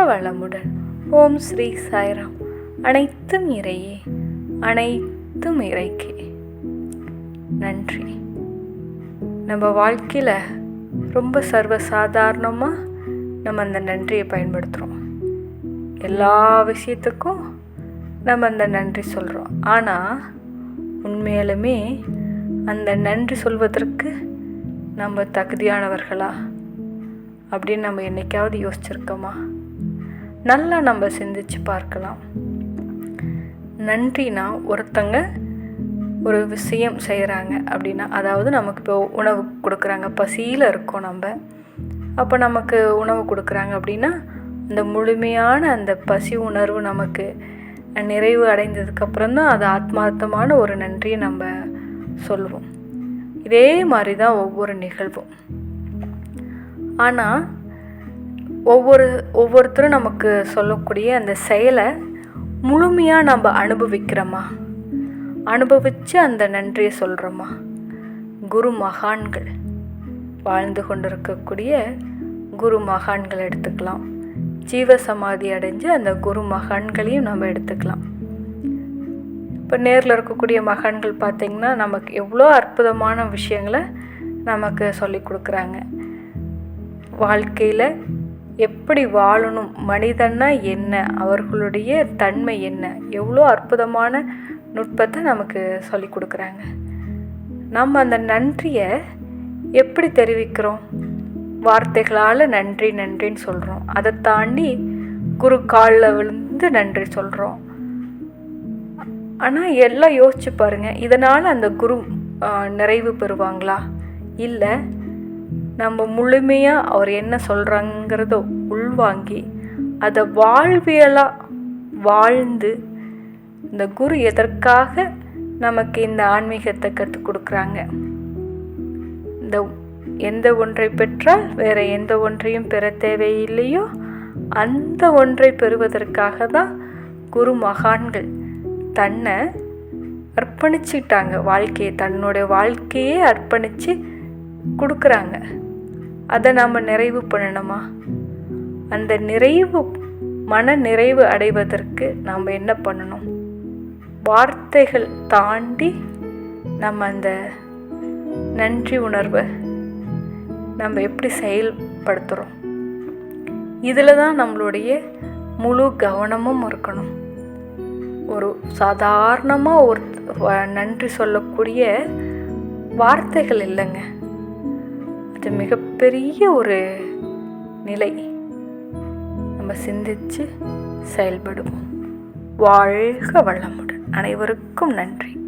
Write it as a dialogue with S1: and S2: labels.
S1: வளமுடன். ஓம் ஸ்ரீ சாய்ராம். அனைத்தும் இறையே அனைத்தும் இறைக்கே. நன்றி. நம்ம வாழ்க்கையில் ரொம்ப சர்வசாதாரணமாக நம்ம அந்த நன்றியை பயன்படுத்துகிறோம் எல்லா விஷயத்துக்கும் நம்ம அந்த நன்றி சொல்கிறோம் ஆனால் உண்மையாலுமே அந்த நன்றி சொல்வதற்கு நம்ம தகுதியானவர்களா? அப்படின்னு நம்ம என்னைக்காவது யோசிச்சிருக்கோமா? நல்லா நம்ம சிந்திச்சு பார்க்கலாம். நன்றினா ஒருத்தங்க ஒரு விஷயம் செய்கிறாங்க அப்படின்னா அதாவது நமக்கு இப்போ உணவு கொடுக்குறாங்க பசியில் இருக்கோம் நம்ம. அப்போ நமக்கு உணவு கொடுக்குறாங்க அப்படின்னா அந்த முழுமையான அந்த பசி உணர்வு நமக்கு நிறைவு அடைந்ததுக்கப்புறம் தான் அது ஆத்மார்த்தமான ஒரு நன்றியை நம்ம சொல்லுவோம் இதே மாதிரி தான் ஒவ்வொரு நிகழ்வும். ஆனால் ஒவ்வொரு ஒவ்வொருத்தரும் நமக்கு சொல்லக்கூடிய அந்த செயலை முழுமையாக நம்ம அனுபவிக்கிறோமா? அனுபவித்து அந்த நன்றியை சொல்கிறோமா குரு மகான்கள் வாழ்ந்து கொண்டிருக்கக்கூடிய குரு மகான்கள் எடுத்துக்கலாம். ஜீவ சமாதி அடைஞ்சு அந்த குரு மகான்களையும் நம்ம எடுத்துக்கலாம். இப்போ நேரில் இருக்கக்கூடிய மகான்கள் பார்த்திங்கன்னா நமக்கு எவ்வளோ அற்புதமான விஷயங்களை நமக்கு சொல்லி கொடுக்குறாங்க. வாழ்க்கையில் எப்படி வாழணும்? மனிதன்னா என்ன? அவர்களுடைய தன்மை என்ன? எவ்வளோ அற்புதமான நுட்பத்தை நமக்கு சொல்லி கொடுக்குறாங்க. நம்ம அந்த நன்றியை எப்படி தெரிவிக்கிறோம்? வார்த்தைகளால் நன்றி நன்றின்னு சொல்கிறோம் அதை தாண்டி குரு காலில் விழுந்து நன்றி சொல்கிறோம் ஆனால் எல்லாம் யோசிச்சு பாருங்கள் இதனால் அந்த குரு நிறைவு பெறுவாங்களா? இல்லை நம்ம முழுமையாக அவர் என்ன சொல்கிறாங்கிறத உள்வாங்கி அதை வாழ்வியலாக வாழ்ந்து இந்த குரு எதற்காக நமக்கு இந்த ஆன்மீகத்தை கற்றுக் கொடுக்குறாங்க? இந்த எந்த ஒன்றை பெற்றால் வேறு எந்த ஒன்றையும் பெற தேவையில்லையோ அந்த ஒன்றை பெறுவதற்காக தான் குரு மகான்கள் தன்னை அர்ப்பணிச்சிட்டாங்க. வாழ்க்கையை தன்னுடைய வாழ்க்கையே அர்ப்பணித்து கொடுக்குறாங்க. அதை நாம் நிறைவு பண்ணணுமா? அந்த நிறைவு மன நிறைவு அடைவதற்கு நாம் என்ன பண்ணணும்? வார்த்தைகள் தாண்டி நம்ம அந்த நன்றி உணர்வை நம்ம எப்படி செயல்படுத்துகிறோம் இதில் தான் நம்மளுடைய முழு கவனமும் இருக்கணும். ஒரு சாதாரணமாக ஒரு நன்றி சொல்லக்கூடிய வார்த்தைகள் இல்லைங்க. அது மிகப்பெரிய ஒரு நிலை. நம்ம சிந்தித்து செயல்படுவோம். வாழ்க வளமுடன். அனைவருக்கும் நன்றி.